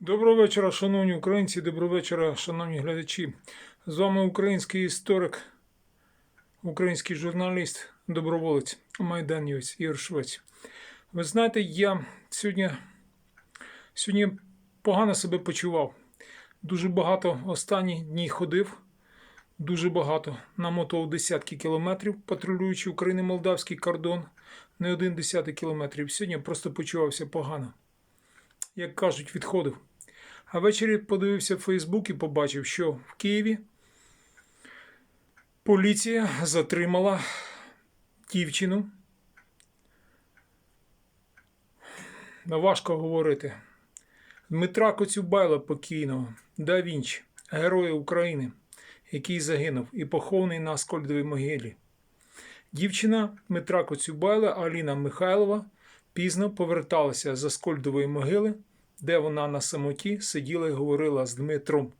Доброго вечора, шановні українці, доброго вечора, шановні глядачі. З вами український історик, український журналіст, доброволець, майданівець Ігор Швець. Ви знаєте, я сьогодні, сьогодні погано себе почував. Дуже багато останні дні ходив, дуже багато намотав десятки кілометрів, патрулюючи Україно-Молдавський кордон, не один десяток кілометрів. Сьогодні просто почувався погано як кажуть, відходив. А ввечері подивився в Фейсбук і побачив, що в Києві поліція затримала дівчину. Важко говорити. Дмитра Коцюбайла покійного, да Вінчі, героя України, який загинув і похований на Аскольдовій могилі. Дівчина Дмитра Коцюбайла Аліна Михайлова пізно поверталася з Аскольдової могили, де вона на самоті сиділа і говорила з Дмитром.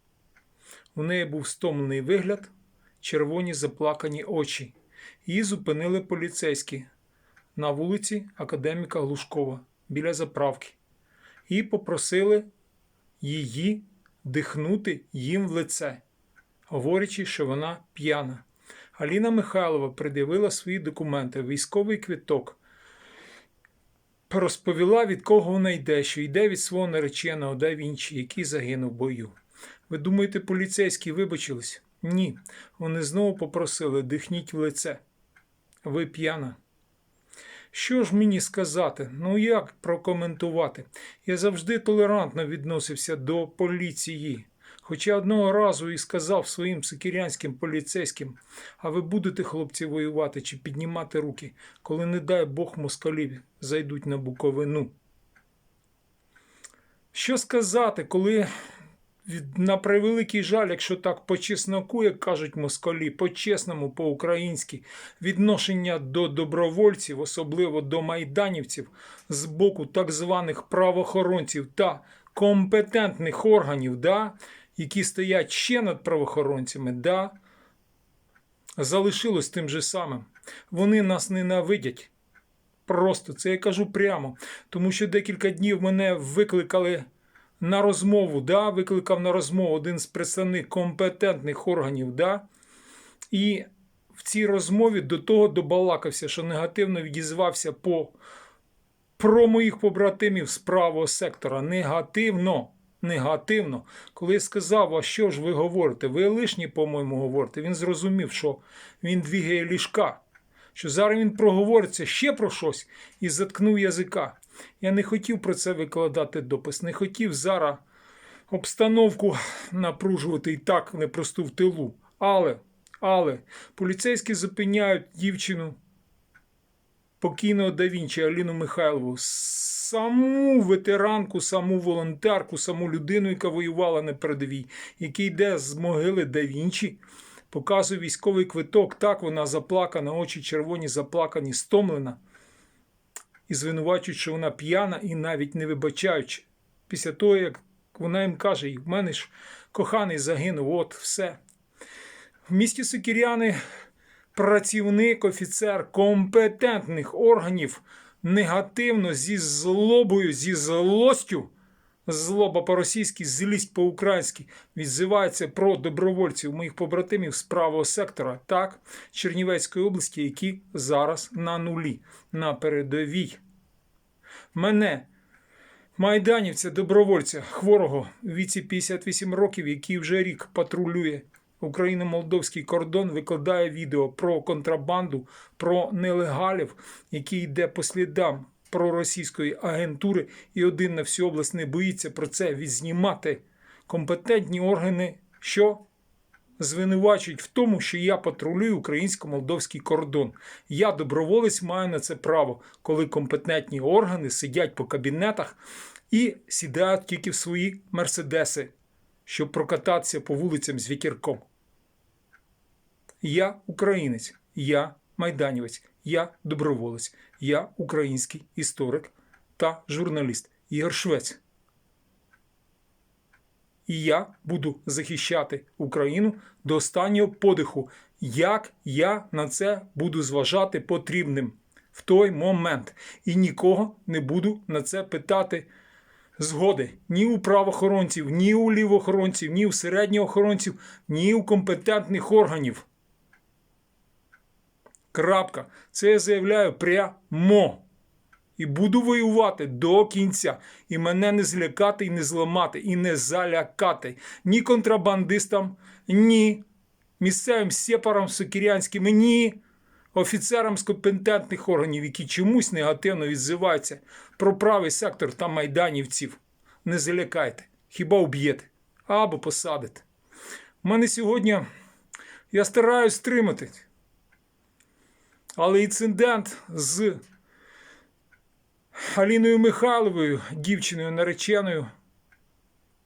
У неї був стомлений вигляд, червоні заплакані очі. Її зупинили поліцейські на вулиці Академіка Глушкова біля заправки і попросили її дихнути їм в лице, говорячи, що вона п'яна. Аліна Михайлова пред'явила свої документи, військовий квиток, розповіла, від кого вона йде, що йде від свого нареченого, де Вінчі, який загинув в бою. Ви думаєте, поліцейські вибачились? Ні. Вони знову попросили дихніть в лице. Ви п'яна. Що ж мені сказати? Ну як прокоментувати? Я завжди толерантно відносився до поліції. Хоча одного разу і сказав своїм сикірянським поліцейським, а ви будете, хлопці, воювати чи піднімати руки, коли, не дай Бог, москалів зайдуть на Буковину. Що сказати, коли на превеликий жаль, якщо так по чесноку, як кажуть москалі, по-чесному, по-українськи, відношення до добровольців, особливо до майданівців, з боку так званих правоохоронців та компетентних органів, да, які стоять ще над правоохоронцями, да, залишилось тим же самим. Вони нас ненавидять. Просто це я кажу прямо. Тому що декілька днів мене викликали на розмову, да, викликав на розмову один з представник компетентних органів, да, і в цій розмові до того добалакався, що негативно відізвався по про моїх побратимів з правого сектора. Негативно. Негативно. Коли я сказав, а що ж ви говорите? Ви лишні, по-моєму, говорите. Він зрозумів, що він двігає ліжка, що зараз він проговориться ще про щось і заткнув язика. Я не хотів про це викладати допис, не хотів зараз обстановку напружувати і так непросту в тилу. Але, але поліцейські зупиняють дівчину покійного да Вінчі Аліну Михайлову, саму ветеранку, саму волонтерку, саму людину, яка воювала на передовій, який йде з могили да Вінчі, показує військовий квиток. Так вона заплакана, очі червоні, заплакані, стомлена. І звинувачують, що вона п'яна і навіть не вибачаючи. Після того, як вона їм каже, в мене ж коханий загинув, от все. В місті Сокіряни працівник, офіцер компетентних органів негативно зі злобою, зі злостю, злоба по-російськи, злість по-українськи, відзивається про добровольців моїх побратимів з правого сектора, так, Чернівецької області, які зараз на нулі, на передовій. Мене, майданівця, добровольця, хворого віці 58 років, який вже рік патрулює Україно-молдовський кордон викладає відео про контрабанду, про нелегалів, які йде по слідам проросійської агентури, і один на всю область не боїться про це відзнімати. Компетентні органи, що звинувачують в тому, що я патрулюю українсько-молдовський кордон. Я доброволець маю на це право, коли компетентні органи сидять по кабінетах і сідають тільки в свої мерседеси щоб прокататися по вулицям з вітірком. Я українець, я майданівець, я доброволець, я український історик та журналіст Ігор Швець. І я буду захищати Україну до останнього подиху, як я на це буду зважати потрібним в той момент. І нікого не буду на це питати згоди ні у правоохоронців, ні у лівоохоронців, ні у середньоохоронців, ні у компетентних органів. Крапка. Це я заявляю прямо. І буду воювати до кінця. І мене не злякати, і не зламати, і не залякати. Ні контрабандистам, ні місцевим сепарам сокірянським, ні офіцерам з компетентних органів, які чомусь негативно відзиваються про правий сектор та майданівців. Не залякайте, хіба уб'єте або посадите. У мене сьогодні я стараюсь стримати. Але інцидент з Аліною Михайловою, дівчиною нареченою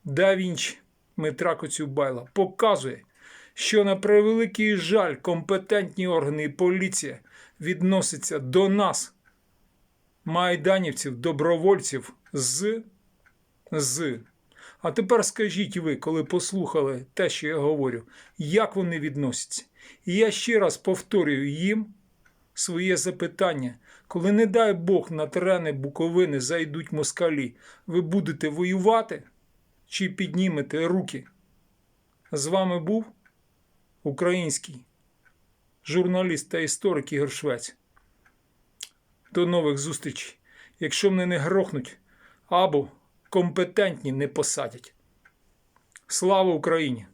Да Вінчі Дмитра Коцюбайла, показує, що на превеликий жаль компетентні органи і поліція відносяться до нас, майданівців, добровольців, з. з. А тепер скажіть ви, коли послухали те, що я говорю, як вони відносяться. І я ще раз повторюю їм своє запитання. Коли, не дай Бог, на терени Буковини зайдуть москалі, ви будете воювати чи піднімете руки? З вами був український журналіст та історик Ігор Швець. До нових зустрічей. Якщо мене не грохнуть або компетентні не посадять. Слава Україні!